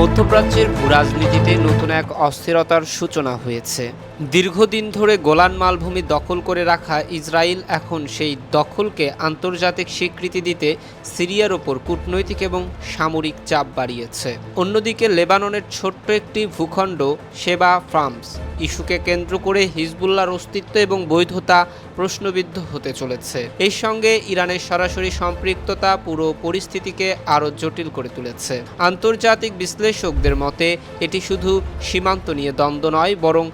মধ্যপ্রাচ্যের ভূরাজনীতিতে নতুন এক অস্থিরতার সূচনা হয়েছে। দীর্ঘদিন ধরে গোলান মালভূমি দখল করে রাখা ইসরায়েল এখন সেই দখলকে আন্তর্জাতিক স্বীকৃতি দিতে সিরিয়ার ওপর কূটনৈতিক এবং সামরিক চাপ বাড়িয়েছে। অন্যদিকে লেবাননের ছোট্ট একটি ভূখণ্ড সেবা ফ্রান্স, ইস্যুকে কেন্দ্র করে হিজবুল্লাহর অস্তিত্ব এবং বৈধতা প্রশ্নবিদ্ধ হতে চলেছে। এর সঙ্গে ইরানের সরাসরি সম্পৃক্ততা পুরো পরিস্থিতিকে আরও জটিল করে তুলেছে। আন্তর্জাতিক বিশ্লেষকদের মতে, এটি শুধু সীমান্ত নিয়ে দ্বন্দ্ব নয়, বরং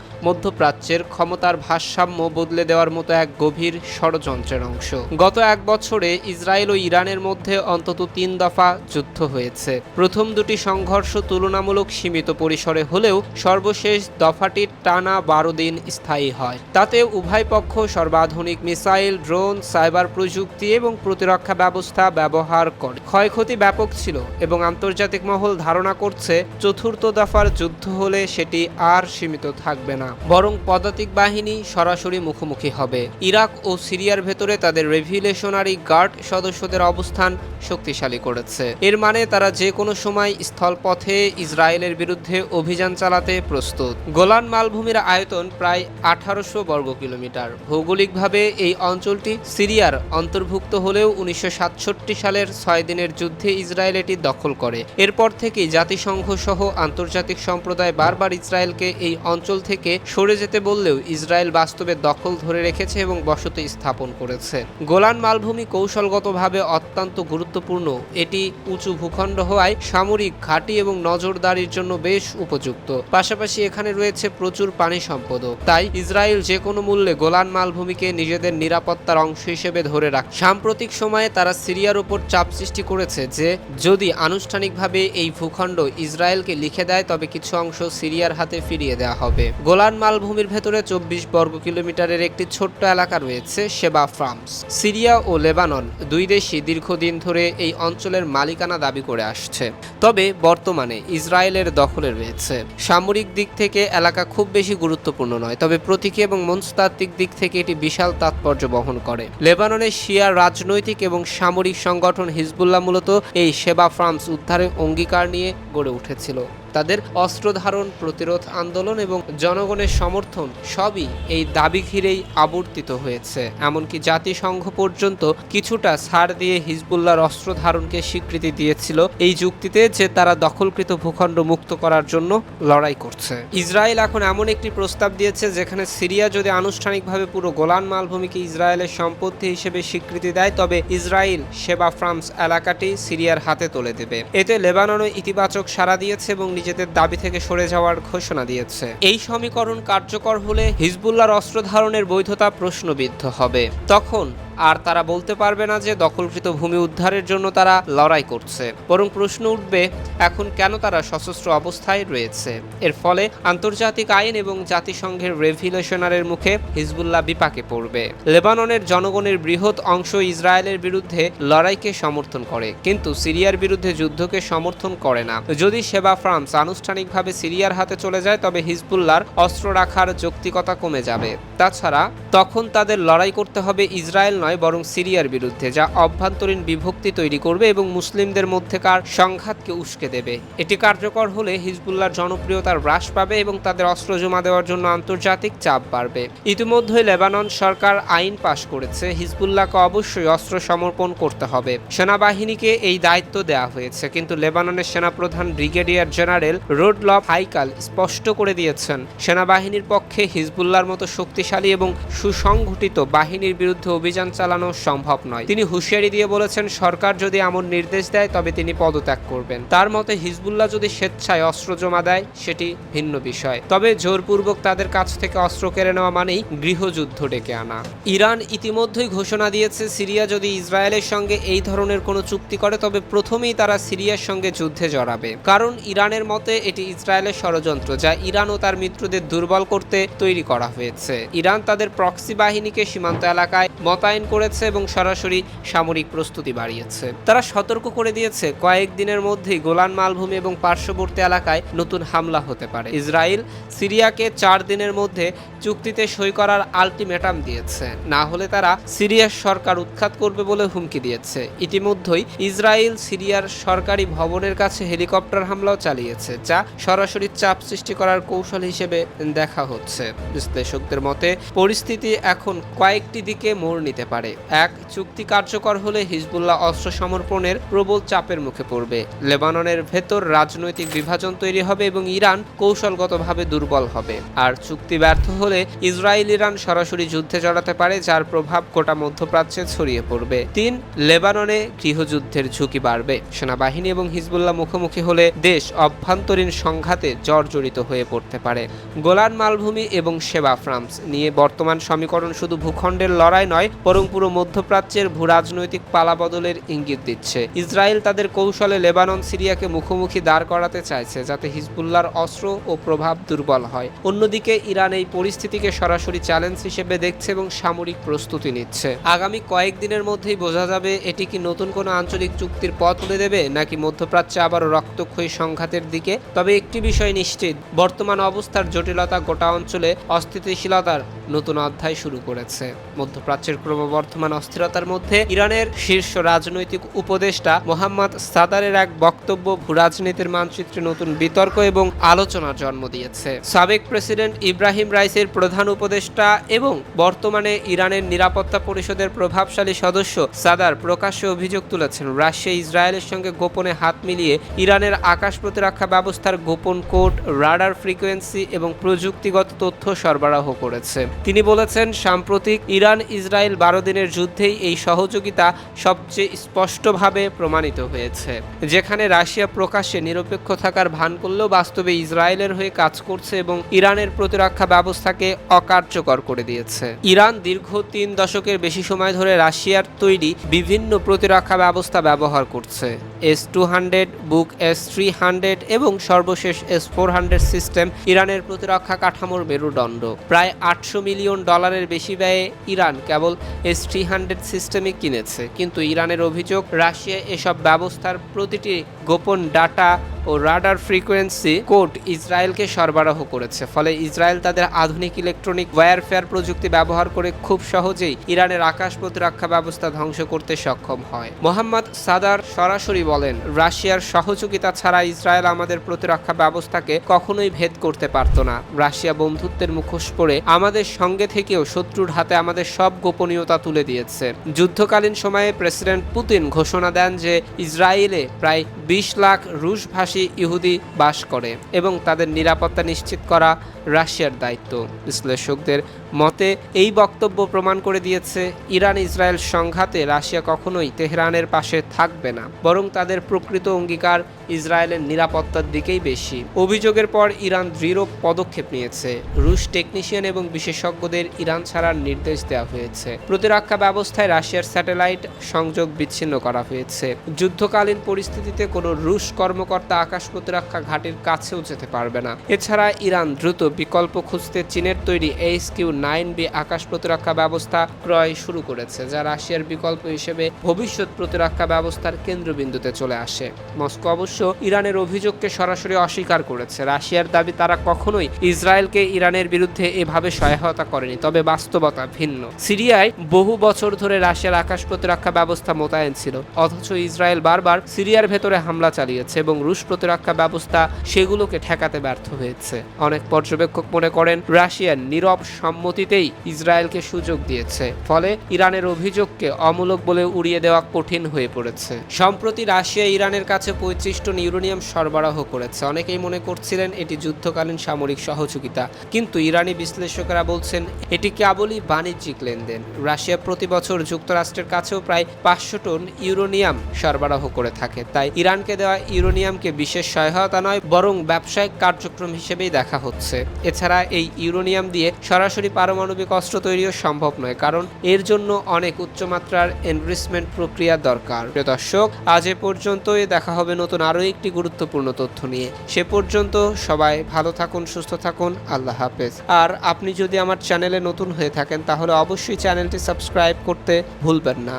মধ্যপ্রাচ্যের ক্ষমতার ভারসাম্য বদলে দেওয়ার মতো এক গভীর ষড়যন্ত্রের অংশ। গত এক বছরে ইসরায়েল ও ইরানের মধ্যে অন্তত তিন দফা যুদ্ধ হয়েছে। প্রথম দুটি সংঘর্ষ তুলনামূলক সীমিত পরিসরে হলেও সর্বশেষ দফাটির টানা বারো দিন স্থায়ী হয়। তাতে উভয় পক্ষ সর্বাধুনিক মিসাইল, ড্রোন, সাইবার প্রযুক্তি এবং প্রতিরক্ষা ব্যবস্থা ব্যবহার করে। ক্ষয়ক্ষতি ব্যাপক ছিল এবং আন্তর্জাতিক মহল ধারণা করছে, চতুর্থ দফার যুদ্ধ হলে সেটি আর সীমিত থাকবে না। বরং পদাতিক বাহিনী সরাসরি মুখোমুখি হবে। ইরাক ও সিরিয়ার ভেতরে তাদের রেভিলেশনারি গার্ড সদস্যদের অবস্থান শক্তিশালী করেছে। এর মানে তারা যে কোনো সময় স্থলপথে ইসরায়েলের বিরুদ্ধে অভিযান চালাতে প্রস্তুত। গোলান মালভূমির আয়তন প্রায় আঠারোশো বর্গ কিলোমিটার। ভৌগোলিকভাবে এই অঞ্চলটি সিরিয়ার অন্তর্ভুক্ত হলেও উনিশশো সাতষট্টি সালের ছয় দিনের যুদ্ধে ইসরায়েল এটি দখল করে। এরপর থেকেই জাতিসংঘ সহ আন্তর্জাতিক সম্প্রদায় বারবার ইসরায়েলকে এই অঞ্চল থেকে সরে যেতে বললেও ইসরায়েল বাস্তবে দখল ধরে রেখেছে এবং বসতি স্থাপন করেছে। গোলান মালভূমি কৌশলগতভাবে অত্যন্ত গুরুত্বপূর্ণ। এটি উঁচু ভূখণ্ড হওয়ায় সামরিক ঘাঁটি এবং নজরদারির জন্য বেশ উপযুক্ত। পাশাপাশি এখানে রয়েছে প্রচুর পানি সম্পদও। তাই ইসরায়েল যে কোনো মূল্যে গোলান মালভূমিকে নিজেদের নিরাপত্তার অংশ হিসেবে ধরে রাখ। সাম্প্রতিক সময়ে তারা সিরিয়ার উপর চাপ সৃষ্টি করেছে যে, যদি আনুষ্ঠানিকভাবে এই ভূখণ্ড ইসরায়েলকে লিখে দেয়, তবে কিছু অংশ সিরিয়ার হাতে ফিরিয়ে দেওয়া হবে। গোলান মালভূমির ভেতরে চব্বিশ বর্গ কিলোমিটারের একটি ছোট্ট এলাকা রয়েছে, সেবা ফ্রান্স সিরিয়া ও লেবানন দুই দেশই দীর্ঘদিন ধরে এই অঞ্চলের মালিকানা দাবি করে আসছে। তবে বর্তমানে ইসরায়েলের দখলে রয়েছে। সামরিক দিক থেকে এলাকা খুব বেশি গুরুত্বপূর্ণ নয়, তবে প্রতীকী এবং মনস্তাত্ত্বিক দিক থেকে এটি বিশাল তাৎপর্য বহন করে। লেবাননের শিয়া রাজনৈতিক এবং সামরিক সংগঠন হিজবুল্লাহ মূলত এই সেবা ফ্রান্স উদ্ধারের অঙ্গীকার নিয়ে গড়ে উঠেছিল। তাদের অস্ত্র ধারণ প্রতিরোধ আন্দোলন এবং জনগণের সমর্থন সবই এই দাবি ঘিরেই আবর্তিত হয়েছে। এমনকি জাতিসংঘ পর্যন্ত কিছুটা ছাড় দিয়ে হিজবুল্লাহর অস্ত্র ধারণকে স্বীকৃতি দিয়েছিল। এই যুক্তিতে যে তারা দখলকৃত ভূখণ্ড মুক্ত করার জন্য লড়াই করছে। ইসরায়েল এখন এমন একটি প্রস্তাব দিয়েছে যেখানে সিরিয়া যদি আনুষ্ঠানিকভাবে পুরো গোলান মালভূমিকে ইসরায়েলের সম্পত্তি হিসেবে স্বীকৃতি দেয়, তবে ইসরায়েল সেবা ফ্রান্স এলাকাটি সিরিয়ার হাতে তুলে দেবে। এতে লেবাননও ইতিবাচক সাড়া দিয়েছে এবং নিজেদের দাবি থেকে সরে যাওয়ার ঘোষণা দিয়েছে। এই সমীকরণ কার্যকর হলে হিজবুল্লাহর অস্ত্র ধারণের বৈধতা প্রশ্নবিদ্ধ হবে। তখন আর তারা বলতে পারবে না যে দখলকৃত ভূমি উদ্ধারের জন্য তারা লড়াই করছে। বরং প্রশ্ন উঠবে, এখন কেন তারা সশস্ত্র অবস্থায় রয়েছে? এর ফলে আন্তর্জাতিক আইন এবং জাতিসংঘের রেভিলেশনারের মুখে হিজবুল্লাহ বিপাকে পড়বে। লেবাননের জনগণের বৃহৎ অংশ ইসরায়েলের বিরুদ্ধে লড়াইকে সমর্থন করে, কিন্তু সিরিয়ার বিরুদ্ধে যুদ্ধকে সমর্থন করে না। যদি সেবা ফ্রান্স আনুষ্ঠানিকভাবে সিরিয়ার হাতে চলে যায়, তবে হিজবুল্লাহর অস্ত্র রাখার যৌক্তিকতা কমে যাবে। তাছাড়া, তখন তাদের লড়াই করতে হবে ইসরায়েল নয় বরং সিরিয়ার বিরুদ্ধে, যা অভ্যন্তরীণ বিভক্তি তৈরি করবে এবং মুসলিমদের মধ্যেকার সংঘাতকে উস্কে দেবে। এটি কার্যকর হলে হিজবুল্লাহর জনপ্রিয়তার হ্রাস পাবে এবং তাদের অস্ত্র জমা দেওয়ার জন্য আন্তর্জাতিক চাপ বাড়বে। ইতিমধ্যে লেবানন সরকার আইন পাশ করেছে। হিজবুল্লাহকে অবশ্যই অস্ত্র সমর্পণ করতে হবে। সেনাবাহিনীকে এই দায়িত্ব দেওয়া হয়েছে, কিন্তু লেবাননের সেনাপ্রধান ব্রিগেডিয়ার জেনারেল রোডলফ হাইকাল স্পষ্ট করে দিয়েছেন, সেনাবাহিনীর পক্ষে হিজবুল্লাহর মতো শক্তিশালী এবং সুসংগঠিত বাহিনীর বিরুদ্ধে অভিযান চালানো সম্ভব নয়। তিনি হুঁশিয়ারি দিয়ে বলেছেন, সরকার যদি এমন নির্দেশ দেয়, তবে তিনি পদত্যাগ করবেন। তার মতে, হিজবুল্লাহ যদি স্বেচ্ছায় অস্ত্র জমা দেয়, সেটি ভিন্ন বিষয়। তবে জোরপূর্বক তাদের কাছ থেকে অস্ত্র কেড়ে নেওয়া মানেই গৃহযুদ্ধ ডেকে আনা। ইরান ইতিমধ্যেই ঘোষণা দিয়েছে, সিরিয়া যদি ইসরায়েলের সঙ্গে এই ধরনের কোনো চুক্তি করে, তবে প্রথমেই তারা সিরিয়ার সঙ্গে যুদ্ধে জড়াবে। কারণ ইরানের মতে, এটি ইসরায়েলের ষড়যন্ত্র, যা ইরান ও তার মিত্রদের দুর্বল করতে তৈরি করা হয়েছে। ইরান তাদের প্রক্সি বাহিনীকে সীমান্ত এলাকায় মোতায়েন মোতায়েন করেছে এবং সরাসরি সামরিক প্রস্তুতি বাড়িয়েছে। তারা সতর্ক করে দিয়েছে কয়েকদিনের মধ্যেই গোলান মালভূমি এবং পার্শ্ববর্তী এলাকায় নতুন হামলা হতে পারে। ইসরায়েল সিরিয়াকে চার দিনের মধ্যে চুক্তিতে সই করার আলটিমেটাম দিয়েছে। না হলে তারা সিরিয়ার সরকার উৎখাত করবে বলে হুমকি দিয়েছে। ইতিমধ্যেই ইসরায়েল সিরিয়ার সরকারি ভবনের কাছে হেলিকপ্টার হামলাও চালিয়েছে, যা সরাসরি চাপ সৃষ্টি করার কৌশল হিসেবে দেখা হচ্ছে। বিশ্লেষকদের মতে, পরিস্থিতি এখন কয়েকটি দিকে মোড় নিতে পারে। এক, চুক্তি কার্যকর হলে হিজবুল্লাহ অস্ত্র সমর্পণের প্রবল চাপের মুখে পড়বে। লেবাননের ভেতর রাজনৈতিক বিভাজন তৈরি হবে এবং ইরান কৌশলগতভাবে দুর্বল হবে। আর, চুক্তি ব্যর্থ হলে ইসরায়েল ইরান সরাসরি যুদ্ধে জড়াতে পারে, যার প্রভাব গোটা মধ্যপ্রাচ্যে ছড়িয়ে পড়বে। তিন, লেবাননে গৃহযুদ্ধের ঝুঁকি বাড়বে। সেনাবাহিনী এবং হিজবুল্লাহ মুখোমুখি হলে দেশ অভ্যন্তরীণ সংঘাতে জর্জরিত হয়ে পড়তে পারে। গোলান মালভূমি এবং সেবা ফ্রান্স নিয়ে বর্তমান সমীকরণ শুধু ভূখণ্ডের লড়াই নয় বরং পুরো মধ্যপ্রাচ্যের ভূরাজনৈতিক পালাবদলের ইঙ্গিত দিচ্ছে। ইসরায়েল তাদের কৌশলে লেবানন, সিরিয়াকে মুখোমুখি দাঁড় করাতে চাইছে, যাতে হিজবুল্লাহর অস্ত্র ও প্রভাব দুর্বল হয়। অন্যদিকে ইরান এই পরিস্থিতিকে সরাসরি চ্যালেঞ্জ হিসেবে দেখছে এবং সামরিক প্রস্তুতি নিচ্ছে। আগামী কয়েকদিনের মধ্যেই বোঝা যাবে, এটি কি নতুন কোনো আঞ্চলিক চুক্তির পথ তুলে দেবে, নাকি মধ্যপ্রাচ্যে আবারও রক্তক্ষয়ী সংঘাতের দিকে? তবে একটি বিষয় নিশ্চিত, বর্তমান অবস্থার জটিলতা গোটা অঞ্চলে অস্থিতিশীলতার নতুন অধ্যায় শুরু করেছে। মধ্যপ্রাচ্যের ক্রমবর্ধমান অস্থিরতার মধ্যে ইরানের শীর্ষ রাজনৈতিক উপদেষ্টা মোহাম্মদ সাদারের এক বক্তব্য ভূরাজনীতির মানচিত্রে নতুন বিতর্ক এবং আলোচনার জন্ম দিয়েছে। সাবেক প্রেসিডেন্ট ইব্রাহিম রাইসের প্রধান উপদেষ্টা এবং বর্তমানে ইরানের নিরাপত্তা পরিষদের প্রভাবশালী সদস্য সাদার প্রকাশ্যে অভিযোগ তুলেছেন। রাশিয়া ইসরায়েলের সঙ্গে গোপনে হাত মিলিয়ে ইরানের আকাশ প্রতিরক্ষা ব্যবস্থার গোপন কোড, রাডার ফ্রিকোয়েন্সি এবং প্রযুক্তিগত তথ্য সরবরাহ করেছে। তিনি বলেছেন, সাম্প্রতিক ইরান ইসরায়েল বারো দিনের যুদ্ধেই এই সহযোগিতা সবচেয়ে স্পষ্টভাবে প্রমাণিত হয়েছে। যেখানে রাশিয়া প্রকাশ্যে নিরপেক্ষ থাকার ভান করলেও বাস্তবে ইসরায়েলের হয়ে কাজ করছে এবং ইরানের প্রতিরক্ষা ব্যবস্থাকে অকার্যকর করে দিয়েছে। ইরান দীর্ঘ তিন দশকের বেশি সময় ধরে রাশিয়ার তৈরি বিভিন্ন প্রতিরক্ষা ব্যবস্থা ব্যবহার করছে। S two hundred, Buk S three hundred এবং সর্বশেষ এস ফোর হান্ড্রেড সিস্টেম ইরানের প্রতিরক্ষা কাঠামোর মেরুদণ্ড। প্রায় আটশো মিলিয়ন ডলারের বেশি ব্যয়ে ইরান কেবল এস থ্রি হান্ড্রেড সিস্টেমই কিনেছে। কিন্তু ইরানের অভিযোগ, রাশিয়া এসব ব্যবস্থার প্রতিটি গোপন ডাটা ও রাডার ফ্রিকোয়েন্সি কোড ইসরায়েলকে সরবরাহ করেছে। ফলে ইসরায়েল তাদের আধুনিক ইলেকট্রনিক ওয়্যারফেয়ার প্রযুক্তি ব্যবহার করে খুব সহজেই ইরানের আকাশ প্রতিরক্ষা ব্যবস্থা ধ্বংস করতে সক্ষম হয়। মোহাম্মদ সাদার সরাসরি বলেন, রাশিয়ার সহযোগিতা ছাড়া ইসরায়েল আমাদের প্রতিরক্ষা ব্যবস্থাকে কখনোই ভেদ করতে পারত না। রাশিয়া বন্ধুত্বের মুখোশ পরে আমাদের সঙ্গে থেকেও শত্রুর হাতে আমাদের সব গোপনীয়তা তুলে দিয়েছে। যুদ্ধকালীন সময়ে প্রেসিডেন্ট পুতিন ঘোষণা দেন যে ইসরায়েলে প্রায় বিশ লাখ রুশভাষী ইহুদি বাস করে এবং তাদের নিরাপত্তা নিশ্চিত করা রাশিয়ার দায়িত্ব। বিশ্লেষকদের মতে, এই বক্তব্য প্রমাণ করে দিয়েছে ইরান ইসরায়েল সংঘাতে রাশিয়া কখনোই তেহরানের পাশে থাকবে না, বরং তাদের প্রকৃত অঙ্গীকার ইসরায়েলের নিরাপত্তার দিকেই বেশি। অভিযোগের পর ইরান দৃঢ় পদক্ষেপ নিয়েছে। রুশ টেকনিশিয়ান এবং বিশেষজ্ঞদের ইরান ছাড়ার নির্দেশ দেওয়া হয়েছে। প্রতিরক্ষা ব্যবস্থায় রাশিয়ার স্যাটেলাইট সংযোগ বিচ্ছিন্ন করা হয়েছে। যুদ্ধকালীন পরিস্থিতিতে কোনো রুশ কর্মকর্তা আকাশ প্রতিরক্ষা ঘাটির কাছেও যেতে পারবে না। এছাড়া ইরান দ্রুত বিকল্প খুঁজতে চীনের তৈরি এইচ কিউ নাইন বি আকাশ প্রতিরক্ষা ব্যবস্থা ক্রয় শুরু করেছে, যা রাশিয়ার বিকল্প হিসেবে ভবিষ্যৎ প্রতিরক্ষা ব্যবস্থার কেন্দ্রবিন্দুতে চলে আসে। মস্কো অবশ্য ইরানের অভিযোগকে সরাসরি অস্বীকার করেছে। রাশিয়ার দাবি, তারা কখনোই ইসরায়েলকে ইরানের বিরুদ্ধে এভাবে সহায়তা করেনি, তবে বাস্তবতা ভিন্ন। সিরিয়ায় বহু বছর ধরে রাশিয়ার আকাশ প্রতিরক্ষা ব্যবস্থা মোতায়েন ছিল, অথচ ইসরায়েল বারবার সিরিয়ার ভেতরে হামলা চালিয়েছে এবং রুশ প্রতিরক্ষা ব্যবস্থা সেগুলোকে ঠেকাতে ব্যর্থ হয়েছে। অনেক পর্যবেক্ষক মনে করেন রাশিয়ার নীরব সম্মতিতেই ইসরায়েলকে সুযোগ দিয়েছে। ফলে ইরানের অভিযোগকে অমূলক বলে উড়িয়ে দেওয়া কঠিন হয়ে পড়েছে। সম্প্রতি রাশিয়া ইরানের কাছে পঁয়ত্রিশ টন ইউরেনিয়াম সরবরাহ করেছে। অনেকেই মনে করছিলেন এটি যুদ্ধকালীন সামরিক সহযোগিতা। কিন্তু ইরানি বিশ্লেষকেরা বলছেন, এটি কেবলই বাণিজ্যিক লেনদেন। রাশিয়া প্রতি বছর যুক্তরাষ্ট্রের কাছেও প্রায় পাঁচশো টন ইউরেনিয়াম সরবরাহ করে থাকে। তাই ইরানকে দেওয়া ইউরেনিয়ামকে বিশেষ সহায়তা নয়, বরং ব্যবসায়িক কার্যক্রম হিসেবেই দেখা হচ্ছে। এছাড়া এই ইউরোনিয়াম দিয়ে সরাসরি পারমাণবিক অস্ত্র তৈরিও সম্ভব নয়, কারণ এর জন্য অনেক উচ্চমাত্রার এনরিচমেন্ট প্রক্রিয়া দরকার। প্রিয় দর্শক, আজ এ পর্যন্তই। দেখা হবে নতুন আরও একটি গুরুত্বপূর্ণ তথ্য নিয়ে। সে পর্যন্ত সবাই ভালো থাকুন, সুস্থ থাকুন, আল্লাহ হাফেজ। আর আপনি যদি আমার চ্যানেলে নতুন হয়ে থাকেন, তাহলে অবশ্যই চ্যানেলটি সাবস্ক্রাইব করতে ভুলবেন না।